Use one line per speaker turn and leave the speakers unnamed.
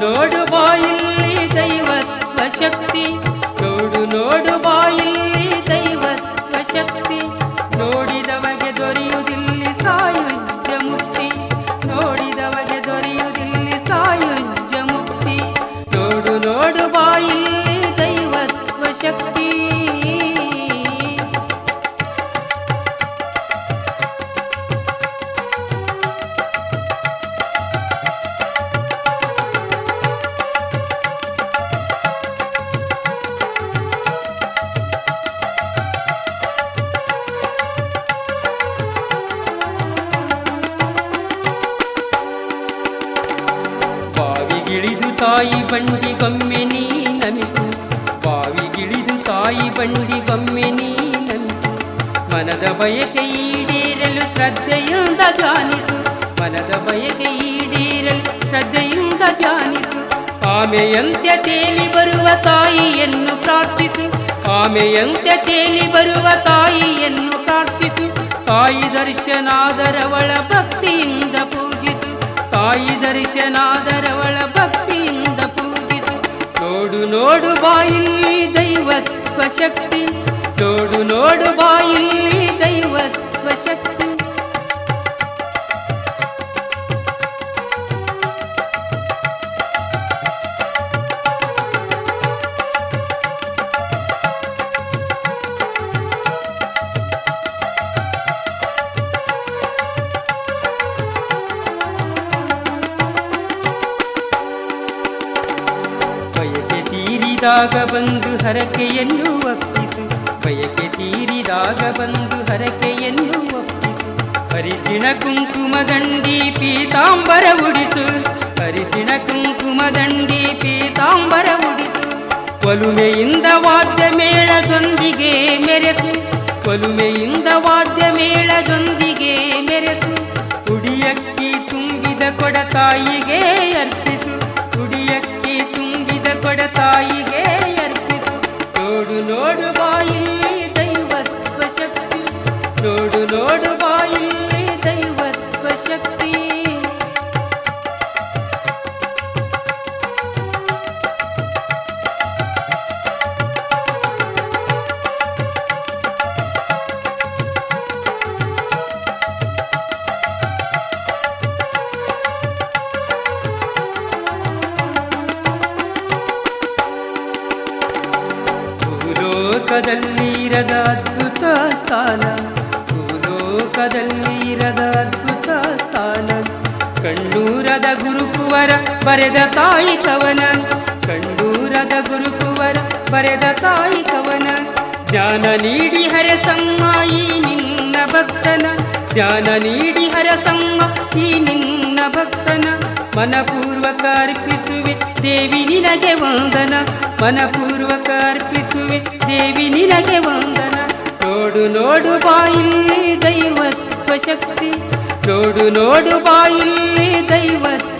ನೋಡು ಬಾಯಿಲ್ಲಿ ದೈವತ್ವ ಶಕ್ತಿ. ನೋಡು ನೋಡು. ಬಾವಿಗಿಳಿದು ತಾಯಿ ಬಂಡಿಗೊಮ್ಮೆ ನೀ ನಮಿಸು. ಬಾವಿಗಿಳಿದು ತಾಯಿ ಬಂಡಿಗೊಮ್ಮೆ ನೀ ನಮಿಸು. ಮನದ ಬಯಕೆ ಈಡೇರಲು ಶ್ರದ್ಧೆಯಿಂದ ಜಾನಿಸು ಮನದ ಬಯಕೆ ಈಡೇರಲು ಶ್ರದ್ಧೆಯಿಂದ ಜಾನಿಸು ಆಮೆಯಂತೆ ತೇಲಿ ಬರುವ ತಾಯಿಯನ್ನು ಪ್ರಾರ್ಥಿಸು. ಆಮೆಯಂತೆ ತೇಲಿ ಬರುವ ತಾಯಿಯನ್ನು ಪ್ರಾರ್ಥಿಸು. ತಾಯಿ ದರ್ಶನಾದರವಳ ಭಕ್ತಿಯಿಂದ ಪೂಜಿಸು ತಾಯಿ ದರ್ಶನಾದರವಳ ಭಕ್ತಿಯಿಂದ ಪೂಜಿತು. ನೋಡು ನೋಡು ಬಾಯಿಲ್ಲಿ ದೈವತ್ವ ಶಕ್ತಿ ನೋಡು ನೋಡು ಬಾಯಿಲ್ಲಿ ದೈವತ್ವ ತೀರಿದಾಗ ಬಂದು ಹರಕೆಯನ್ನು ಒಪ್ಪಿಸು. ಬಯಕೆ ತೀರಿದಾಗ ಬಂದು ಹರಕೆಯನ್ನು ಒಪ್ಪಿಸು. ಅರಿಶಿಣ ಕುಂಕುಮ ದಂಡಿ ಪೀತಾಂಬರ ಉಡಿಸು. ಅರಿಶಿಣ ಕುಂಕುಮ ದಂಡಿ ಪೀತಾಂಬರ ಉಡಿಸು. ಒಲುಮೆಯಿಂದ ವಾದ್ಯ ಮೇಳದೊಂದಿಗೆ ಮೆರೆಸು. ಒಲುಮೆಯಿಂದ ವಾದ್ಯ ಮೇಳದೊಂದಿಗೆ ಮೆರೆಸು. ಉಡಿಯಕ್ಕಿ ತುಂಬಿದ ಕೊಡತಾಯಿಗೆ ಅರ್ಪಿಸು. ತುಂಬಿದ ಭೂಲೋಕದಲ್ಲಿರದ ಅದ್ಭುತ ಸ್ಥಾನ. ಭೂಲೋಕದಲ್ಲಿರದ ಅದ್ಭುತ ಸ್ಥಾನ. ಕಣ್ಣೂರದ ಗುರುಕುವರ ಬರೆದ ತಾಯಿ ಕವನ. ಕಣ್ಣೂರದ ಗುರುಕುವರ ಬರೆದ ತಾಯಿ ಕವನ. ಜ್ಞಾನ ನೀಡಿ ಹರಸಮ್ಮ ಈ ನಿನ್ನ ಭಕ್ತನ. ಜ್ಞಾನ ನೀಡಿ ಹರಸಮ್ಮ ಈ ನಿನ್ನ ಭಕ್ತನ. ಮನಪೂರ್ವಕ ಅರ್ಪಿಸುವೆ ದೇವಿ ನಿನಗೆ ವಂದನ. ಮನಪೂರ್ವಕ ಅರ್ಪಿಸುವೆ ದೇವಿ ನಿನಗೆ ವಂದನ. ನೋಡು ನೋಡು ಬಾಯಿಲ್ಲಿ ದೈವತ್ವ ಶಕ್ತಿ ನೋಡು ನೋಡು ಬಾಯಿಲ್ಲಿ ದೈವತ್ವ